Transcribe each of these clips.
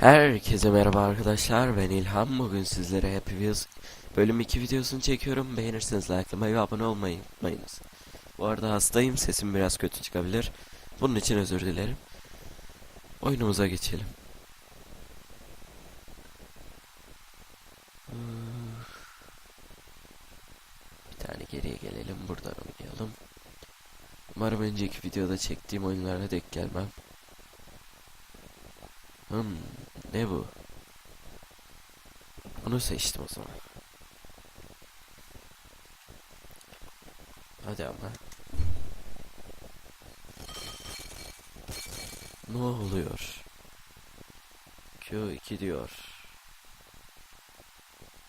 Herkese merhaba arkadaşlar ben İlham bugün sizlere Happy Wheels bölüm 2 videosunu çekiyorum. Beğenirseniz likelamayı ve abone olmayı unutmayınız. Bu arada hastayım sesim biraz kötü çıkabilir. Bunun için özür dilerim. Oyunumuza geçelim. Bir tane geriye gelelim buradan oynayalım. Umarım önceki videoda çektiğim oyunlara denk gelmem. Hmm, ne bu? Bunu seçtim o zaman. Hadi ama. Ne oluyor? Q2 diyor.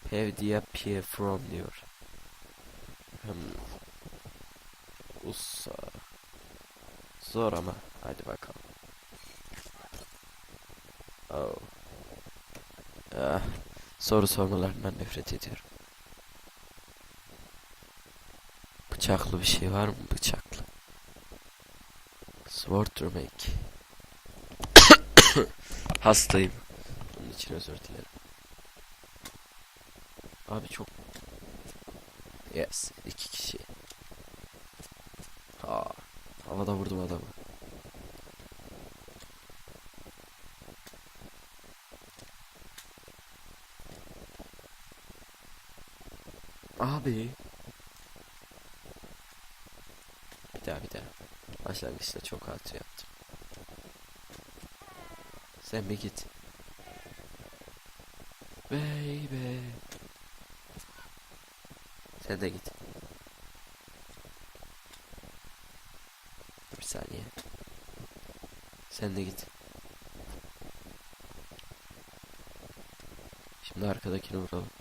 Pevdia P from diyor. Hmm. Ussa. Zor ama. Hadi bakalım. Oh. Ah, soru sormalarından nefret ediyorum. Bıçaklı bir şey var mı? Bıçaklı. Sword to make. Hastayım. Bunun için özür dilerim. Abi çok... Yes, iki kişi. Ha, havada vurdum adamı. Abi. Bir daha bir daha. Başlangıçta çok hatı yaptım. Sen bir git. Baby. Sen de git. Bir saniye. Sen de git. Şimdi arkadakini vuralım.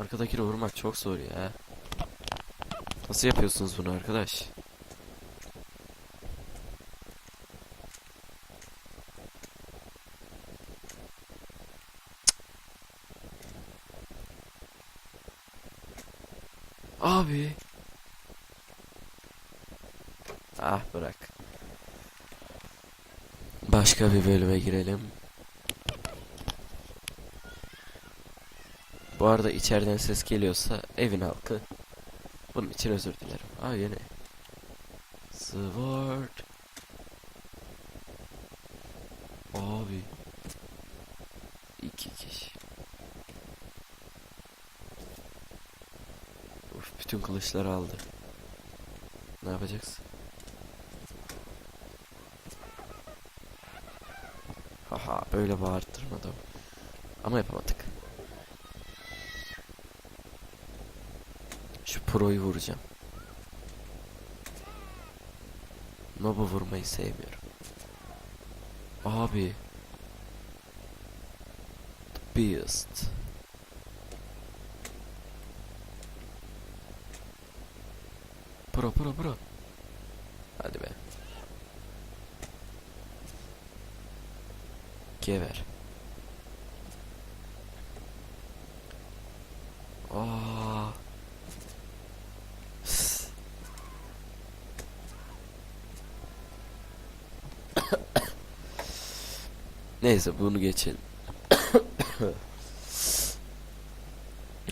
Arkadakini vurmak çok zor ya. Nasıl yapıyorsunuz bunu arkadaş? Abi. Ah bırak. Başka bir bölüme girelim. Bu arada içeriden ses geliyorsa evin halkı. Bunun için özür dilerim. Aa yine. Sword. Abi. İki kişi. Uf, bütün kılıçları aldı. Ne yapacaksın? Haha böyle bağırttırmadım. Ama yapamadık. Pro'yu vuracağım. Nob'u vurmayı sevmiyorum. Abi. The Beast. Pro pro pro. Hadi be. Geber. Aa. Neyse bunu geçelim.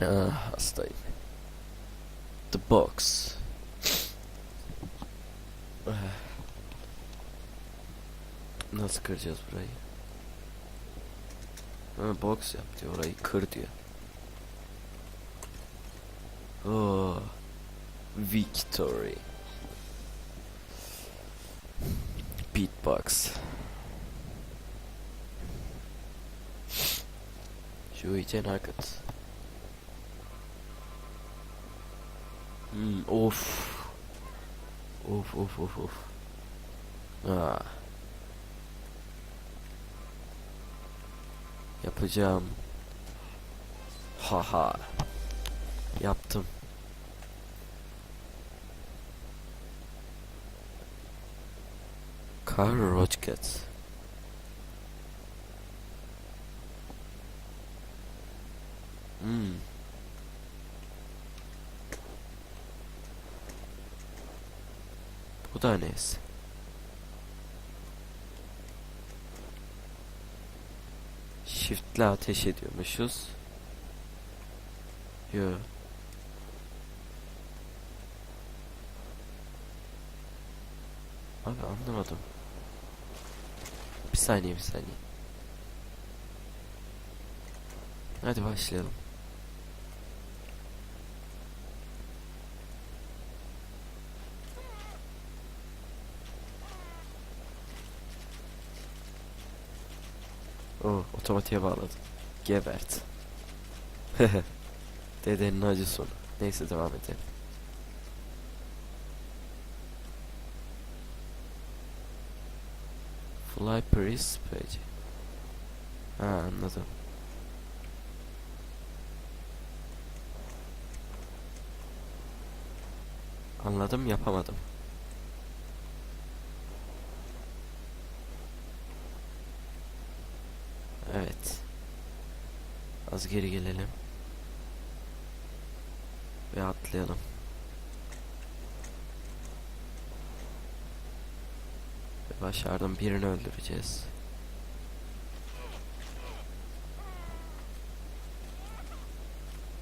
ah, hastayım. The box. Nasıl kıracağız burayı? Ha, box yap diyor orayı kır diyor. Oh. Victory. Beatbox. Joey Nugget. Hmm, of. Of of of of. Ah. Yapacağım. Haha. Yaptım. Car Rocket. Hmm. Bu da neyse. Shift'le ateş ediyormuşuz. Yo. Abi anlamadım. Bir saniye bir saniye. Hadi başlayalım. Oh, otomatiğe bağladım. Gebert. Dedenin acı sonu. Neyse devam edelim. Fly Paris page. Ha anladım. Anladım yapamadım. Evet. Az geri gelelim. Ve atlayalım. Ve başardım birini öldüreceğiz.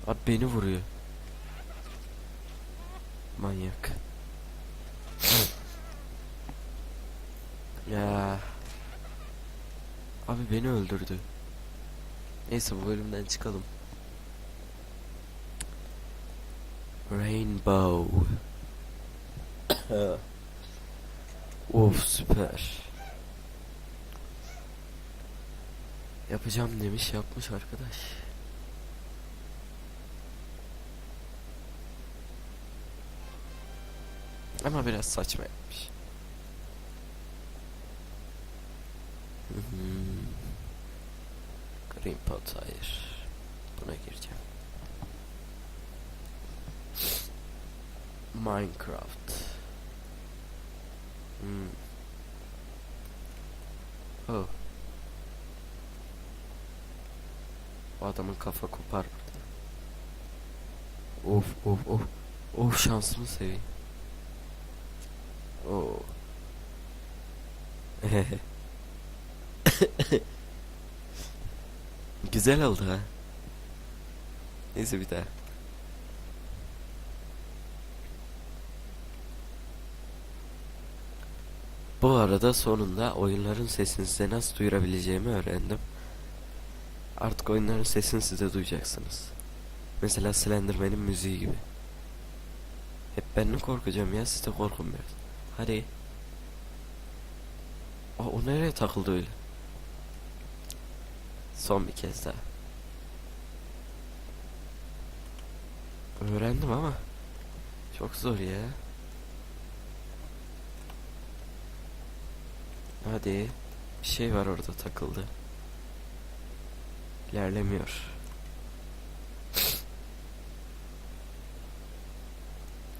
Abi beni vuruyor. Manyak. ya. Abi beni öldürdü. Neyse bu bölümden çıkalım. Rainbow. of süper. Yapacağım demiş yapmış arkadaş. Ama biraz saçma yapmış. Hı hı. Green pot hayır. Buna gireceğim. Minecraft. Hmm. Oh. O adamın kafa kopar. Of of of. Of şansımı seveyim. Oo. Güzel oldu ha. Neyse bir daha. Bu arada sonunda oyunların sesini size nasıl duyurabileceğimi öğrendim. Artık oyunların sesini siz de duyacaksınız. Mesela Slenderman'in müziği gibi. Hep ben mi korkacağım ya siz de korkun biraz. Hadi. Aa, o nereye takıldı öyle? Son bir kez daha. Öğrendim ama çok zor ya. Hadi. Bir şey var orada takıldı. İlerlemiyor.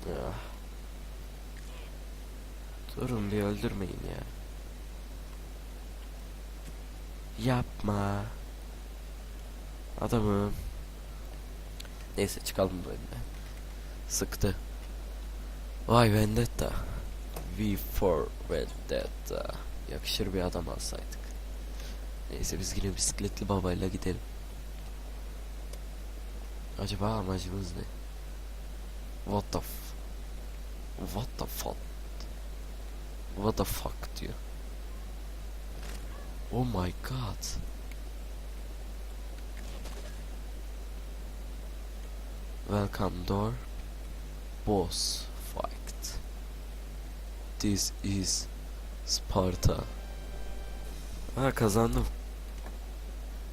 Ah. Durun bir öldürmeyin ya. Yapma. Adamım. Neyse çıkalım bu evden. Sıktı. Vay Vendetta. V for Vendetta. Yakışır bir adam alsaydık. Neyse biz yine bisikletli babayla gidelim. Acaba amacımız ne? What the f... What the fuck? What the fuck diyor. Oh my god. Welcome door. Boss fight. This is Sparta. Ha kazandım.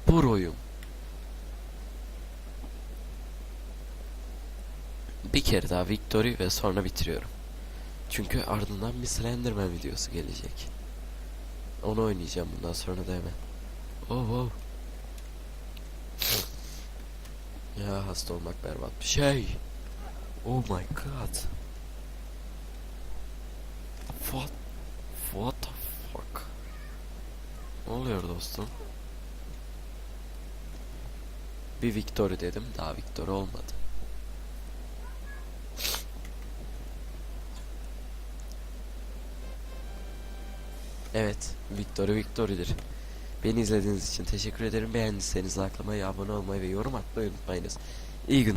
Pro'yum. Bir kere daha victory ve sonra bitiriyorum. Çünkü ardından bir Slenderman videosu gelecek. Onu oynayacağım bundan sonra da hemen. Oh oh. Ya hasta olmak berbat bir şey. Oh my god. What? What the fuck? Ne oluyor dostum? Bir victory dedim daha victory olmadı. Evet, victory victory'dir. Beni izlediğiniz için teşekkür ederim. Beğendiyseniz likelamayı, abone olmayı ve yorum atmayı unutmayınız. İyi günler.